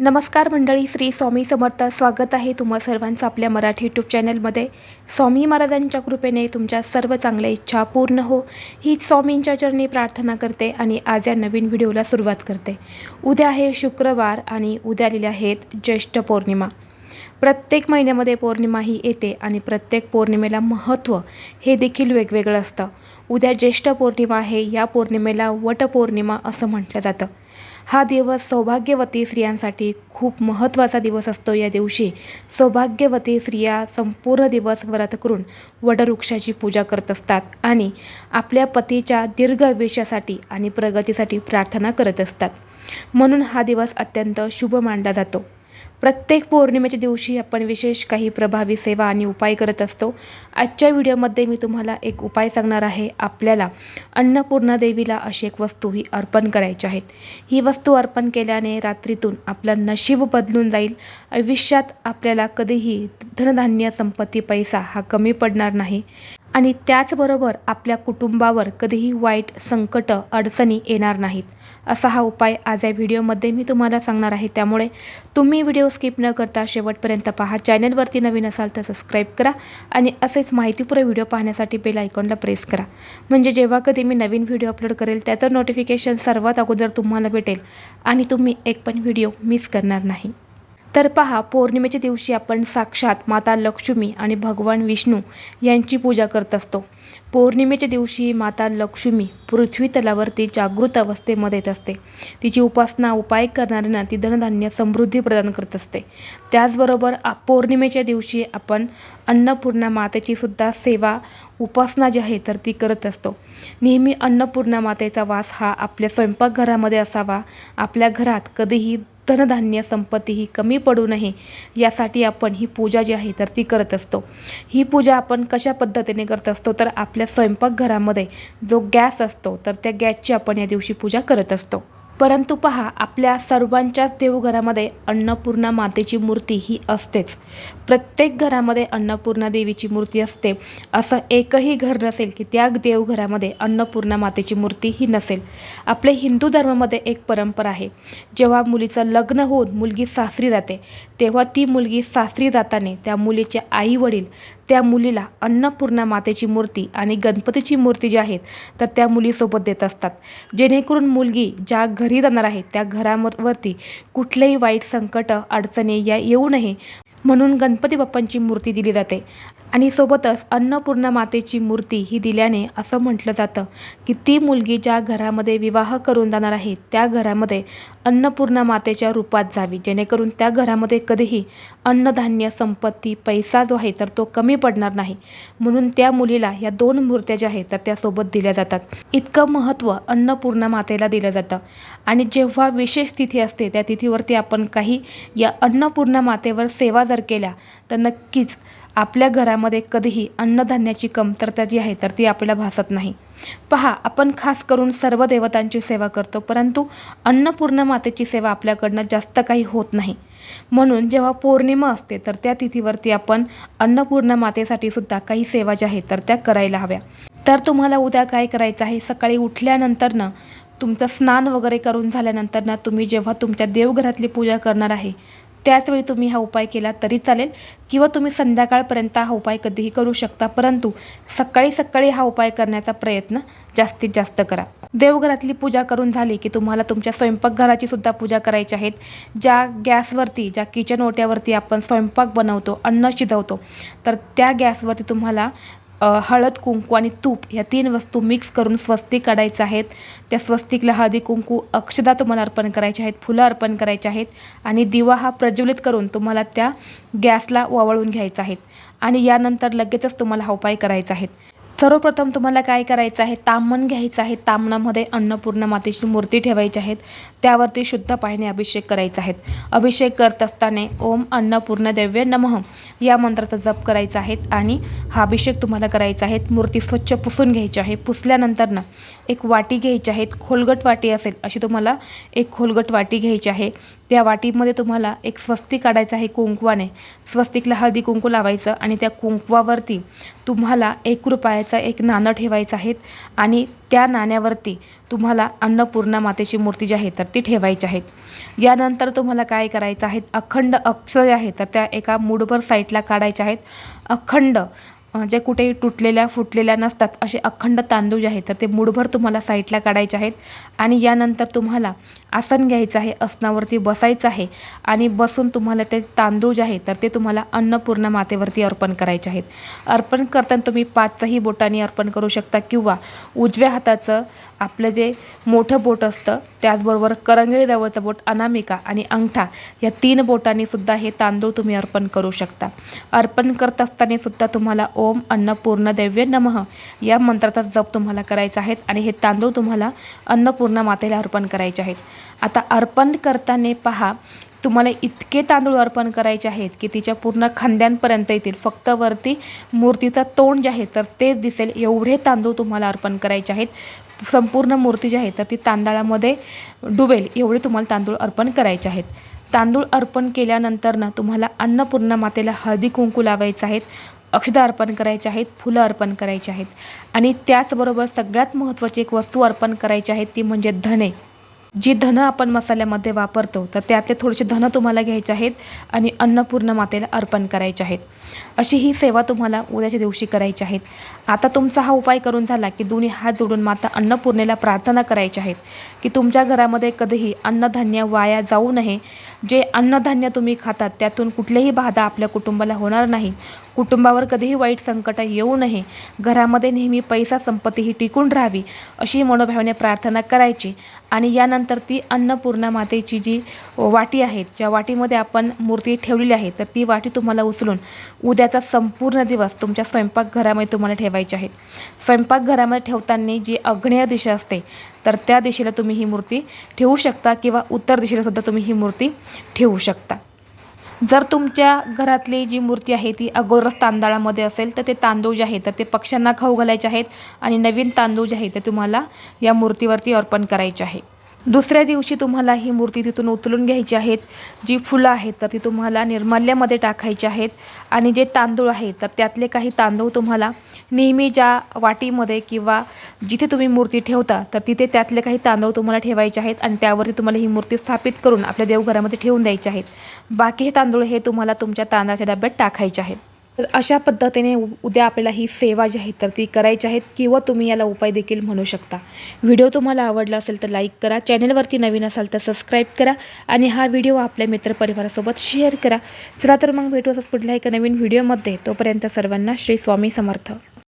नमस्कार मंडळी श्री स्वामी समर्थ. स्वागत आहे तुम्हा सर्वांचं आपल्या मराठी यूट्यूब चॅनलमध्ये स्वामी महाराजांच्या कृपेने तुमच्या सर्व चांगल्या इच्छा पूर्ण हो. हीच स्वामींच्या चरणी प्रार्थना करते आणि आज या नवीन व्हिडिओला सुरुवात करते. उद्या आहे शुक्रवार आणि उद्या लिहिल्या आहेत ज्येष्ठ पौर्णिमा. प्रत्येक महिन्यामध्ये पौर्णिमा ही येते आणि प्रत्येक पौर्णिमेला महत्त्व हे देखील वेगवेगळं असतं. उद्या ज्येष्ठ पौर्णिमा आहे या पौर्णिमेला वटपौर्णिमा असं म्हटलं जातं. हा दिवस सौभाग्यवती स्त्रियांसाठी खूप महत्त्वाचा दिवस असतो या दिवशी. सौभाग्यवती स्त्रिया संपूर्ण दिवस व्रत करून वटवृक्षाची पूजा करत असतात आणि आपल्या पतीच्या दीर्घ आयुष्यासाठी आणि प्रगतीसाठी प्रार्थना करत असतात. म्हणून हा दिवस अत्यंत शुभ मानला जातो. प्रत्येक पौर्णिमेच्या दिवशी आपण विशेष काही प्रभावी सेवा आणि उपाय करत असतो. आजच्या व्हिडिओमध्ये मी तुम्हाला एक उपाय सांगणार आहे. आपल्याला अन्नपूर्णा देवीला अशी एक वस्तू ही अर्पण करायची आहेत ही वस्तू अर्पण केल्याने रात्रीतून आपलं नशीब बदलून जाईल. आयुष्यात आपल्याला कधीही धनधान्य संपत्ती पैसा हा कमी पडणार नाही. आणि त्याचबरोबर आपल्या कुटुंबावर कधीही वाईट संकट अडचणी येणार नाहीत. असा हा उपाय आज या व्हिडिओमध्ये मी तुम्हाला सांगणार आहे. त्यामुळे तुम्ही व्हिडिओ स्किप न करता शेवटपर्यंत पहा. चॅनलवरती नवीन असाल तर सबस्क्राईब करा आणि असेच माहितीपूर्ण व्हिडिओ पाहण्यासाठी बेल आयकॉनला प्रेस करा. म्हणजे जेव्हा कधी मी नवीन व्हिडिओ अपलोड करेल त्याचं नोटिफिकेशन सर्वात अगोदर तुम्हाला भेटेल आणि तुम्ही एक पण व्हिडिओ मिस करणार नाही. तर पहा पौर्णिमेच्या दिवशी आपण साक्षात माता लक्ष्मी आणि भगवान विष्णू यांची पूजा करत असतो. पौर्णिमेच्या दिवशी माता लक्ष्मी पृथ्वी तलावरती जागृत अवस्थेमध्ये येत असते. तिची उपासना उपाय करणाऱ्यांना ती धनधान्य समृद्धी प्रदान करत असते. त्याचबरोबर आ- पौर्णिमेच्या दिवशी आपण अन्नपूर्णा मातेची सुद्धा सेवा उपासना जी आहे तर ती करत असतो. नेहमी अन्नपूर्णा मातेचा वास हा आपल्या स्वयंपाकघरामध्ये असावा. आपल्या घरात कधीही धनधान्य संपत्ती ही कमी पडू नये. यासाठी आपण ही पूजा जी आहे तर ती करत असतो. ही पूजा आपण कशा पद्धतीने करत असतो? तर आपल्या स्वयंपाकघरामध्ये जो गॅस असतो तर त्या गॅसची आपण या दिवशी पूजा करत असतो. परंतु पहा आपल्या सर्वांच्याच देवघरामध्ये अन्नपूर्णा मातेची मूर्ती ही असतेच. प्रत्येक घरामध्ये अन्नपूर्णा देवीची मूर्ती असते. असं एकही घर नसेल की त्या देवघरामध्ये अन्नपूर्णा मातेची मूर्ती ही नसेल. आपल्या हिंदू धर्मामध्ये एक परंपरा आहे. जेव्हा मुलीचं लग्न होऊन मुलगी सासरी जाते तेव्हा ती मुलगी सासरी जाताना त्या मुलीचे आई वडील त्या मुलीला अन्नपूर्णा मातेची मूर्ती आणि गणपतीची मूर्ती जी आहेत तर त्या मुलीसोबत देत असतात. जेणेकरून मुलगी ज्या घरी जाणार आहे त्या घरावरती कुठलेही वाईट संकट अडचणी या येऊ नये म्हणून गणपती बाप्पांची मूर्ती दिली जाते. आणि सोबतच अन्नपूर्णा मातेची मूर्ती ही दिल्याने असं म्हटलं जातं की ती मुलगी ज्या घरामध्ये विवाह करून जाणार आहे त्या घरामध्ये अन्नपूर्णा मातेच्या रूपात जावी. जेणेकरून त्या घरामध्ये कधीही अन्नधान्य संपत्ती पैसा जो आहे तर तो कमी पडणार नाही. म्हणून त्या मुलीला या दोन मूर्त्या ज्या आहेत तर त्यासोबत दिल्या जातात. इतकं महत्त्व अन्नपूर्णा मातेला दिलं जातं. आणि जेव्हा विशेष तिथी असते त्या तिथीवरती आपण काही या अन्नपूर्णा मातेवर सेवा जर केल्या तर नक्कीच आपल्या घरामध्ये कधीही अन्नधान्याची कमतरता जी आहे तर ती आपल्याला भासत नाही. पहा आपण खास करून सर्व देवतांची सेवा करतो परंतु अन्नपूर्णा मातेची सेवा आपल्याकडनं जास्त काही होत नाही. म्हणून जेव्हा पौर्णिमा असते तर त्या तिथीवरती आपण अन्नपूर्णा मातेसाठी सुद्धा काही सेवा ज्या आहेत तर त्या करायला हव्या. तर तुम्हाला उद्या काय करायचं आहे? सकाळी उठल्यानंतरनं तुमचं स्नान वगैरे करून झाल्यानंतर ना तुम्ही जेव्हा तुमच्या देवघरातली पूजा करणार आहे त्याचवेळी तुम्ही हा उपाय केला तरी चालेल किंवा तुम्ही संध्याकाळपर्यंत हा उपाय कधीही करू शकता परंतु सकाळी सकाळी हा उपाय करण्याचा प्रयत्न जास्तीत जास्त करा. देवघरातली पूजा करून झाली की तुम्हाला तुमच्या स्वयंपाकघराची सुद्धा पूजा करायची आहेत ज्या गॅसवरती ज्या किचन ओट्यावरती आपण स्वयंपाक बनवतो अन्न शिजवतो तर त्या गॅसवरती तुम्हाला हळद कुंकू आणि तूप या तीन वस्तू मिक्स करून स्वस्तिक काढायचं आहेत. त्या स्वस्तिकला हळदी कुंकू अक्षदा तुम्हाला अर्पण करायच्या आहेत फुलं अर्पण करायचे आहेत आणि दिवा हा प्रज्वलित करून तुम्हाला त्या गॅसला ओवाळून घ्यायचा आहेत आणि यानंतर लगेचच तुम्हाला हा उपाय करायचा आहे. सर्वप्रथम तुम्हाला काय करायचं आहे? तामण घ्यायचं आहे. तामणामध्ये अन्नपूर्ण मातेची मूर्ती ठेवायची आहेत. त्यावरती शुद्ध पायाने अभिषेक करायचा आहे अभिषेक करत असताना ओम अन्नपूर्ण देव्य नमः या मंत्राचा जप करायचा आहे आणि हा अभिषेक तुम्हाला करायचा आहे. मूर्ती स्वच्छ पुसून घ्यायची आहे. पुसल्यानंतर ना एक वाटी घ्यायची आहे. खोलगट वाटी असेल अशी तुम्हाला एक खोलगट वाटी घ्यायची आहे. त्या वाटीमध्ये तुम्हाला एक स्वस्तिक काढायचं आहे कुंकवाने. स्वस्तिकला हळदी कुंकू लावायचं आणि त्या कुंकवावरती तुम्हाला एक रुपयाचं एक नाणं ठेवायचं आहे आणि त्या नाण्यावरती तुम्हाला अन्नपूर्णा मातेची मूर्ती जी आहे तर ती ठेवायची आहेत यानंतर तुम्हाला काय करायचं आहे अखंड अक्षरे आहे तर त्या एका मूडभर साईटला काढायच्या आहेत. अखंड जे कुठेही तुटलेल्या फुटलेल्या नसतात असे अखंड तांदूळ जे आहेत तर ते मूडभर तुम्हाला साईडला काढायचे आहेत. आणि यानंतर तुम्हाला आसन घ्यायचं आहे आसनावरती बसायचं आहे. आणि बसून तुम्हाला ते तांदूळ जे आहे तर ते तुम्हाला अन्नपूर्णा मातेवरती अर्पण करायचे आहेत. अर्पण करताना तुम्ही पाचही बोटांनी अर्पण करू शकता. किंवा उजव्या हाताचं आपलं जे मोठं बोट असतं त्याचबरोबर करंगळी जवळचं बोट अनामिका आणि अंगठा या तीन बोटांनीसुद्धा हे तांदूळ तुम्ही अर्पण करू शकता. अर्पण करत असताना सुद्धा तुम्हाला ओम अन्नपूर्ण दैव्य नमः. या मंत्राचा जप तुम्हाला करायचा आहे आणि हे तांदूळ तुम्हाला अन्नपूर्णा मातेला अर्पण करायचे आहेत. आता अर्पण करताना पहा तुम्हाला इतके तांदूळ अर्पण करायचे आहेत की तिच्या पूर्ण खांद्यांपर्यंत येतील. फक्त वरती मूर्तीचं तोंड जे आहे तर तेच दिसेल. एवढे तांदूळ तुम्हाला अर्पण करायचे आहेत. संपूर्ण मूर्ती जी आहे तर ती तांदळामध्ये डुबेल. एवढे तुम्हाला तांदूळ अर्पण करायचे आहेत. तांदूळ अर्पण केल्यानंतर ना तुम्हाला अन्नपूर्णा मातेला हळदी कुंकू लावायचं आहेत अक्षदा अर्पण करायचे आहेत फुलं अर्पण करायची आहेत. आणि त्याचबरोबर सगळ्यात महत्त्वाची एक वस्तू अर्पण करायची आहे ती म्हणजे धने जी धनं आपण मसाल्यामध्ये वापरतो तर त्यातले थोडेसे धनं तुम्हाला घ्यायचे आहेत आणि अन्नपूर्ण मातेला अर्पण करायचे आहेत. अशी ही सेवा तुम्हाला उद्याच्या दिवशी करायची आहेत. आता तुमचा हा उपाय करून झाला की दोन्ही हात जोडून माता अन्नपूर्णेला प्रार्थना करायची आहेत. की तुमच्या घरामध्ये कधीही अन्नधान्य वाया जाऊ नये. जे अन्नधान्य तुम्ही खातात त्यातून कुठलेही बाधा आपल्या कुटुंबाला होणार नाही. कुटुंबावर कधीही वाईट संकट येऊ नये. घरामध्ये नेहमी पैसा संपत्ती ही टिकून राहावी अशी मनोभावने प्रार्थना करायची. आणि यानंतर ती अन्नपूर्णा मातेची जी वाटी आहे ज्या वाटीमध्ये आपण मूर्ती ठेवलेली आहे तर ती वाटी तुम्हाला उचलून उद्याचा संपूर्ण दिवस तुमच्या स्वयंपाकघरामध्ये तुम्हाला ठेवायचे आहेत. स्वयंपाकघरामध्ये ठेवताना जी आग्नेय दिशा असते तर त्या दिशेला तुम्ही ही मूर्ती ठेवू शकता किंवा उत्तर दिशेला सुद्धा तुम्ही ही मूर्ती ठेवू शकता. जर तुमच्या घरातली जी मूर्ती आहे ती अगोदरच तांदळामध्ये असेल तर ते तांदूळ जे आहेत तर ते पक्ष्यांना खाऊ घालायचे आहेत आणि नवीन तांदूळ जे आहे ते तुम्हाला या मूर्तीवरती अर्पण करायचे आहे. दुसऱ्या दिवशी तुम्हाला ही मूर्ती तिथून उचलून घ्यायची आहेत. जी फुलं आहेत तर ती तुम्हाला निर्माल्यामध्ये टाकायची आहेत. आणि जे तांदूळ आहेत तर त्यातले काही तांदूळ तुम्हाला नेहमी ज्या वाटीमध्ये किंवा जिथे तुम्ही मूर्ती ठेवता तर तिथे त्यातले काही तांदूळ तुम्हाला ठेवायचे आहेत आणि त्यावरती तुम्हाला ही मूर्ती स्थापित करून आपल्या देवघरामध्ये ठेवून द्यायचे आहेत. बाकीचे तांदूळ हे तुम्हाला तुमच्या तांदळाच्या डब्यात टाकायचे आहेत. तर अशा पद्धतीने उ- उद्या आपल्याला ही सेवा जी आहे तर ती करायची आहेत किंवा तुम्ही याला उपाय देखील म्हणू शकता. व्हिडिओ तुम्हाला आवडला असेल तर लाईक करा चॅनलवरती नवीन असाल तर सबस्क्राईब करा आणि हा व्हिडिओ आपल्या मित्रपरिवारासोबत शेअर करा. चला तर मग भेटू असंच पुढल्या एका नवीन व्हिडिओमध्ये. तोपर्यंत सर्वांना श्री स्वामी समर्थ.